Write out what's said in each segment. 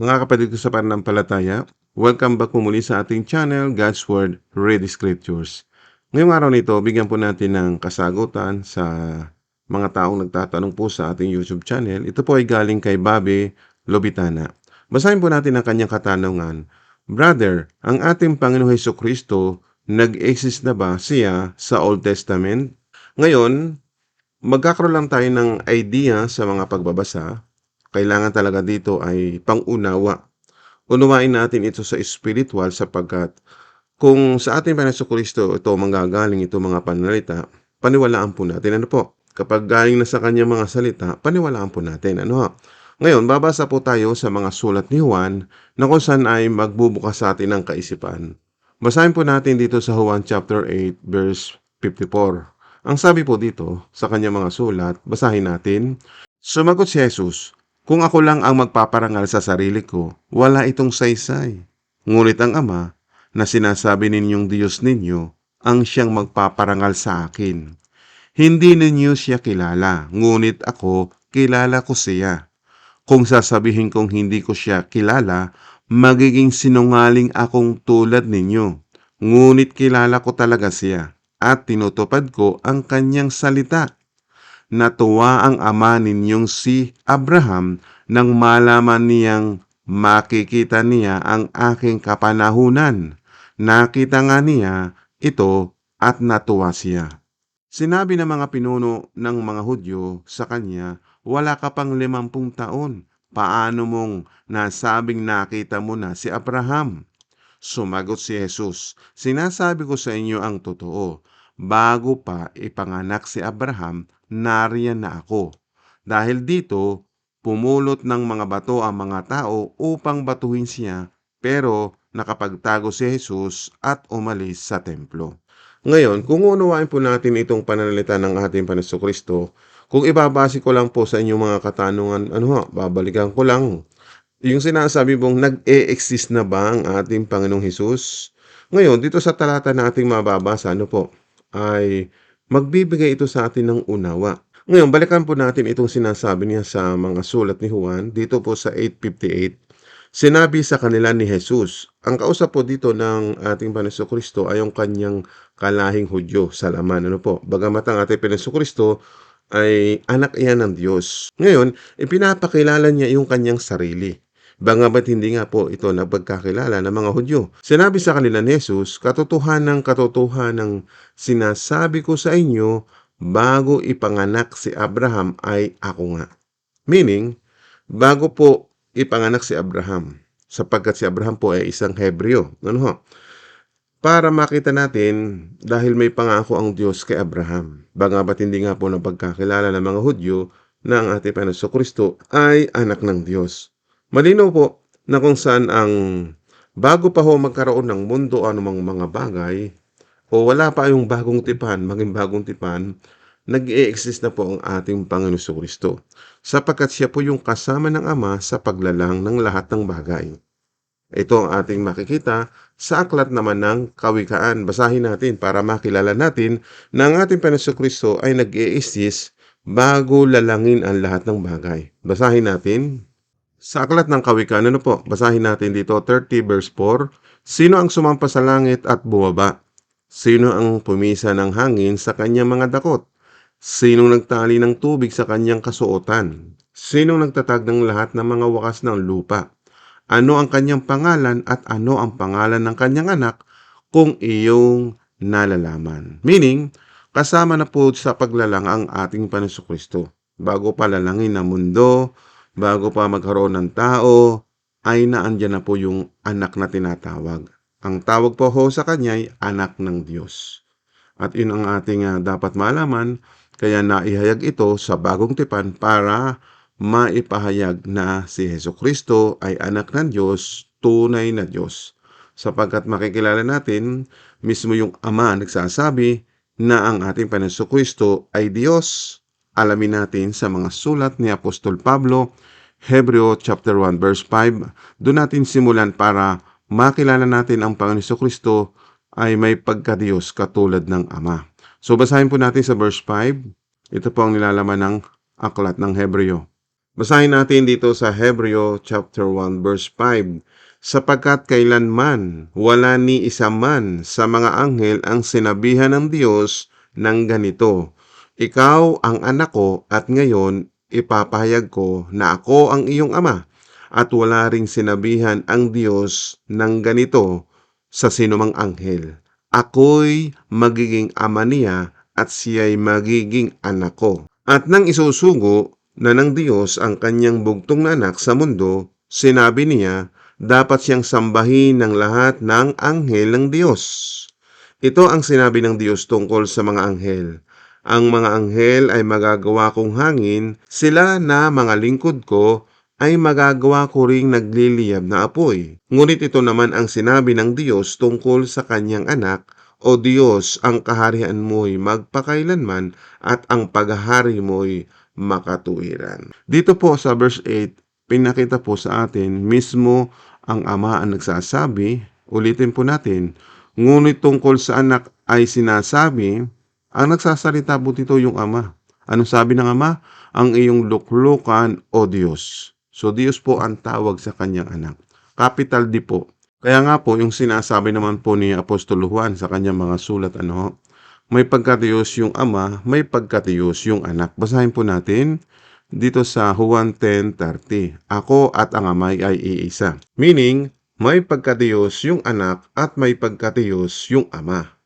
Mga kapatid ko sa pananampalataya, welcome back po muli sa ating channel, God's Word, Read Scriptures. Ngayong araw nito, bigyan po natin ng kasagutan sa mga taong nagtatanong po sa ating YouTube channel. Ito po ay galing kay Bobby Lobitana. Basahin po natin ang kanyang katanungan. Brother, ang ating Panginoong Heso Kristo, nag-exist na ba siya sa Old Testament? Ngayon, magkakaroon lang tayo ng idea sa mga pagbabasa. Kailangan talaga dito ay pangunawa. Unawain natin ito sa spiritual sapagkat kung sa ating Panginoon Kristo ito manggagaling ito mga panalita, paniwalaan po natin. Ano po? Kapag galing na sa kanyang mga salita, paniwalaan po natin. Ano ha? Ngayon, babasa po tayo sa mga sulat ni Juan na kung saan ay magbubukas sa atin ng kaisipan. Basahin po natin dito sa Juan chapter 8 verse 54. Ang sabi po dito sa kanyang mga sulat, basahin natin, Sumagot si Jesus, Kung ako lang ang magpaparangal sa sarili ko, wala itong saysay. Ngunit ang Ama, na sinasabi ninyong Diyos ninyo, ang siyang magpaparangal sa akin. Hindi ninyo siya kilala, ngunit ako, kilala ko siya. Kung sasabihin kong hindi ko siya kilala, magiging sinungaling akong tulad ninyo. Ngunit kilala ko talaga siya at tinutupad ko ang kanyang salita. Natuwa ang ama ninyong si Abraham nang malaman niyang makikita niya ang aking kapanahunan. Nakita nga niya ito at natuwa siya. Sinabi ng mga pinuno ng mga Hudyo sa kanya, wala ka pang limampung taon. Paano mong nasabing nakita mo na si Abraham? Sumagot si Jesus, Sinasabi ko sa inyo ang totoo. Bago pa ipanganak si Abraham, nariyan na ako. Dahil dito, pumulot ng mga bato ang mga tao upang batuhin siya, pero nakapagtago si Jesus at umalis sa templo. Ngayon, kung unawain po natin itong pananalita ng ating Panginoon Kristo, kung ibabase ko lang po sa inyong mga katanungan, ano ha, babalikan ko lang. Yung sinasabi mong nag-e-exist na ba ang ating Panginoong Hesus? Ngayon, dito sa talata na ating mababasa, ano po, ay magbibigay ito sa atin ng unawa. Ngayon, balikan po natin itong sinasabi niya sa mga sulat ni Juan, dito po sa 858. Sinabi sa kanila ni Jesus, ang kausap po dito ng ating Panginoon Kristo ay yung kanyang kalahing Hudyo sa laman. Ano po? Bagamat ang ating Panginoon Kristo ay anak iyan ng Diyos. Ngayon, ipinapakilala niya yung kanyang sarili. Bangabat hindi nga po ito nagpagkakilala ng mga Hudyo. Sinabi sa kanila ni Jesus, katotohanan katotohanan ng sinasabi ko sa inyo, bago ipanganak si Abraham ay ako nga. Meaning, bago po ipanganak si Abraham, sapagkat si Abraham po ay isang Hebreo. Ano ho? Para makita natin, dahil may pangako ang Diyos kay Abraham, bangabat hindi nga po napagkakilala ng mga Hudyo na ang ating Panginoon Kristo ay anak ng Diyos. Malinaw po na kung saan ang bago pa ho magkaroon ng mundo anumang mga bagay, o wala pa yung bagong tipan, maging bagong tipan, nag-e-exist na po ang ating Panginoon Kristo, sapagkat siya po yung kasama ng Ama sa paglalang ng lahat ng bagay. Ito ang ating makikita sa aklat naman ng kawikaan. Basahin natin para makilala natin na ang ating Panginoon Kristo ay nag-e-exist bago lalangin ang lahat ng bagay. Basahin natin. Sa aklat ng kawikaan, ano po? Basahin natin dito 30 verse 4. Sino ang sumampa sa langit at bumaba? Sino ang pumisa ng hangin sa kanyang mga dakot? Sinong nagtali ng tubig sa kanyang kasuotan? Sinong nagtatag ng lahat ng mga wakas ng lupa? Ano ang kanyang pangalan at ano ang pangalan ng kanyang anak kung iyong nalalaman? Meaning, kasama na po sa paglalang ang ating Panginoon Kristo. Bago pa lalangin ang mundo, bago pa magkaroon ng tao, ay naandyan na po yung anak na tinatawag. Ang tawag po ho sa kanya ay anak ng Diyos. At yun ang ating uh, dapat malaman, kaya naihayag ito sa bagong tipan para maipahayag na si Heso Kristo ay anak ng Diyos, tunay na Diyos. Sapagkat makikilala natin, mismo yung Ama nagsasabi na ang ating Panginoon Kristo ay Diyos. Alamin natin sa mga sulat ni Apostol Pablo, Hebreo chapter 1 verse 5. Doon natin simulan para makilala natin ang Panginoon Kristo ay may pagka-Diyos katulad ng Ama. So basahin po natin sa verse 5. Ito po ang nilalaman ng aklat ng Hebreo. Basahin natin dito sa Hebreo chapter 1 verse 5. Sapagkat kailanman wala ni isa man sa mga anghel ang sinabihan ng Diyos ng ganito, Ikaw ang anak ko at ngayon ipapahayag ko na ako ang iyong ama. At wala ring sinabihan ang Diyos ng ganito sa sinumang anghel. Ako'y magiging ama niya at siya'y magiging anak ko. At nang isusugo na ng Diyos ang kanyang bugtong na anak sa mundo, sinabi niya, dapat siyang sambahin ng lahat ng anghel ng Diyos. Ito ang sinabi ng Diyos tungkol sa mga anghel. Ang mga anghel ay magagawa kong hangin, sila na mga lingkod ko ay magagawa ko ring nagliliyab na apoy. Ngunit ito naman ang sinabi ng Diyos tungkol sa kanyang anak, O Diyos, ang kaharian mo'y magpakailanman at ang paghahari mo'y makatuwiran. Dito po sa verse 8, pinakita po sa atin mismo ang ama ang nagsasabi, ulitin po natin, ngunit tungkol sa anak ay sinasabi, ang nagsasalita po dito yung ama. Anong sabi ng ama? Ang iyong luklukan o Diyos. So Diyos po ang tawag sa kanyang anak. Capital D po. Kaya nga po yung sinasabi naman po ni Apostol Juan sa kanyang mga sulat ano, may pagkatiyos yung ama, may pagkatiyos yung anak. Basahin po natin dito sa Juan 10.30. Ako at ang amay ay iisa. Meaning, may pagkatiyos yung anak at may pagkatiyos yung ama.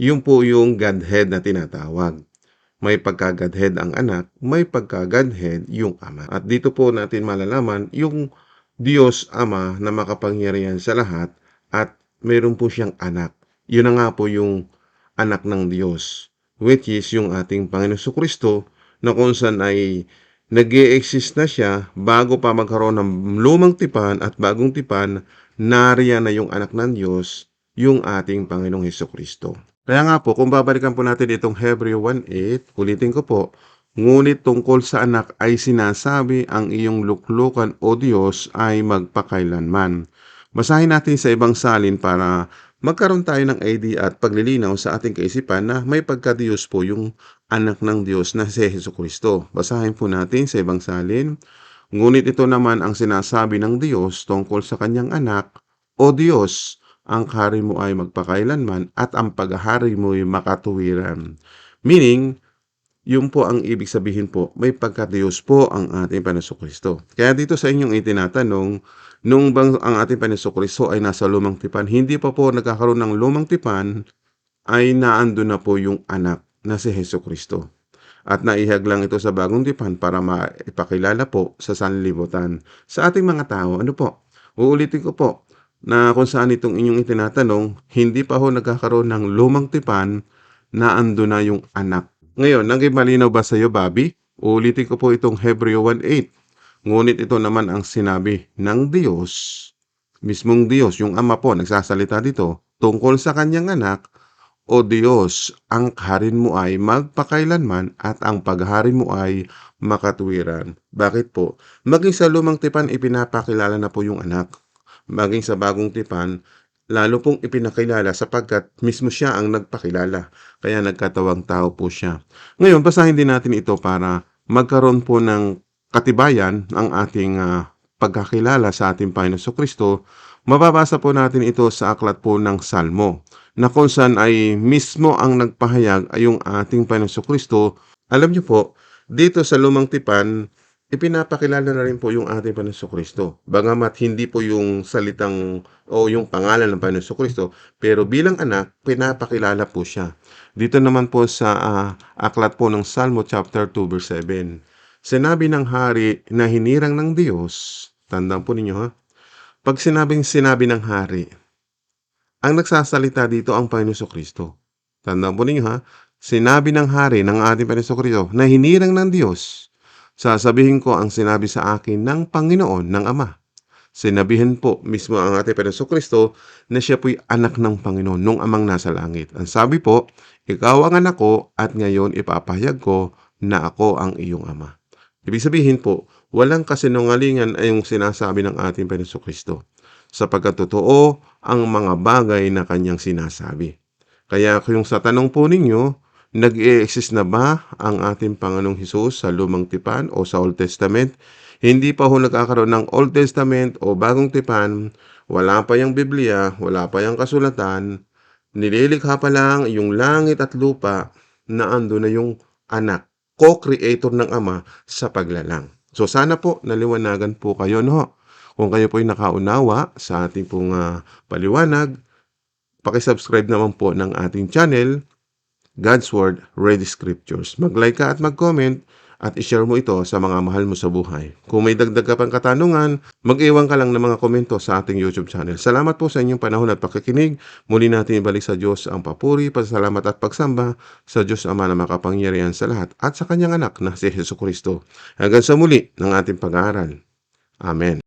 Yun po yung Godhead na tinatawag. May pagka-Godhead ang anak, may pagka-Godhead yung ama. At dito po natin malalaman yung Diyos Ama na makapangyarihan sa lahat at mayroon po siyang anak. Yun na nga po yung anak ng Diyos, which is yung ating Panginoon Kristo na kung saan ay nag exist na siya bago pa magkaroon ng lumang tipan at bagong tipan, nariyan na yung anak ng Diyos, yung ating Panginoong Heso Kristo. Kaya nga po, kung babalikan po natin itong Hebreo 1.8, ulitin ko po, Ngunit tungkol sa anak ay sinasabi ang iyong luklukan o Diyos ay magpakailanman. Basahin natin sa ibang salin para magkaroon tayo ng idea at paglilinaw sa ating kaisipan na may pagka-Diyos po yung anak ng Diyos na si Heso Kristo. Basahin po natin sa ibang salin. Ngunit ito naman ang sinasabi ng Diyos tungkol sa kanyang anak, O Diyos, ang hari mo ay magpakailanman at ang paghahari mo ay makatuwiran. Meaning, yun po ang ibig sabihin po, may pagkadiyos po ang ating Panginoon Kristo. Kaya dito sa inyong itinatanong, nung bang ang ating Panginoon Kristo ay nasa lumang tipan, hindi pa po nagkakaroon ng lumang tipan, ay naando na po yung anak na si Heso Kristo. At naihag lang ito sa bagong tipan para maipakilala po sa sanlibutan. Sa ating mga tao, ano po? Uulitin ko po na kung saan itong inyong itinatanong, hindi pa ho nagkakaroon ng lumang tipan na ando na yung anak ngayon, naging malinaw ba sa iyo, Bobby? Ulitin ko po itong Hebreo 1.8. Ngunit ito naman ang sinabi ng Diyos, mismong Diyos, yung Ama po, nagsasalita dito, tungkol sa kanyang anak, O Diyos, ang harin mo ay magpakailanman at ang pagharin mo ay makatuwiran. Bakit po? Maging sa lumang tipan, ipinapakilala na po yung anak. Maging sa bagong tipan, lalo pong ipinakilala sapagkat mismo siya ang nagpakilala. Kaya nagkatawang tao po siya. Ngayon, basahin din natin ito para magkaroon po ng katibayan ang ating uh, pagkakilala sa ating Panginoon Kristo. Mababasa po natin ito sa aklat po ng Salmo na kung saan ay mismo ang nagpahayag ay yung ating Panginoon Kristo. Alam niyo po, dito sa lumang tipan, ipinapakilala na rin po yung ating Panginoon Kristo. Bagamat hindi po yung salitang o yung pangalan ng Panginoon Kristo, pero bilang anak, pinapakilala po siya. Dito naman po sa uh, aklat po ng Salmo chapter 2 verse 7. Sinabi ng hari na hinirang ng Diyos, tandaan po ninyo ha, pag sinabing sinabi ng hari, ang nagsasalita dito ang Panginoon Kristo. Tandaan po ninyo ha, sinabi ng hari ng ating Panginoon Kristo na hinirang ng Diyos Sasabihin ko ang sinabi sa akin ng Panginoon ng Ama. Sinabihin po mismo ang ating Panginoon Kristo na siya po'y anak ng Panginoon nung amang nasa langit. Ang sabi po, ikaw ang anak ko at ngayon ipapahayag ko na ako ang iyong ama. Ibig sabihin po, walang kasinungalingan ay yung sinasabi ng ating Panginoon Kristo sapagkat totoo ang mga bagay na kanyang sinasabi. Kaya kung sa tanong po ninyo, nag-i-exist na ba ang ating Panginoong Hesus sa Lumang Tipan o sa Old Testament? Hindi pa ho nagkakaroon ng Old Testament o Bagong Tipan, wala pa yung Biblia, wala pa yung kasulatan, nililikha pa lang yung langit at lupa na ando na yung anak, co-creator ng Ama sa paglalang. So sana po naliwanagan po kayo no. Kung kayo po ay nakaunawa sa ating pong ah, paliwanag, pakisubscribe naman po ng ating channel, God's Word, Ready Scriptures. Mag-like ka at mag-comment at ishare mo ito sa mga mahal mo sa buhay. Kung may dagdag ka pang katanungan, mag-iwan ka lang ng mga komento sa ating YouTube channel. Salamat po sa inyong panahon at pakikinig. Muli natin ibalik sa Diyos ang papuri, pasalamat at pagsamba sa Diyos Ama na makapangyarihan sa lahat at sa kanyang anak na si Yesu Kristo. Hanggang sa muli ng ating pag-aaral. Amen.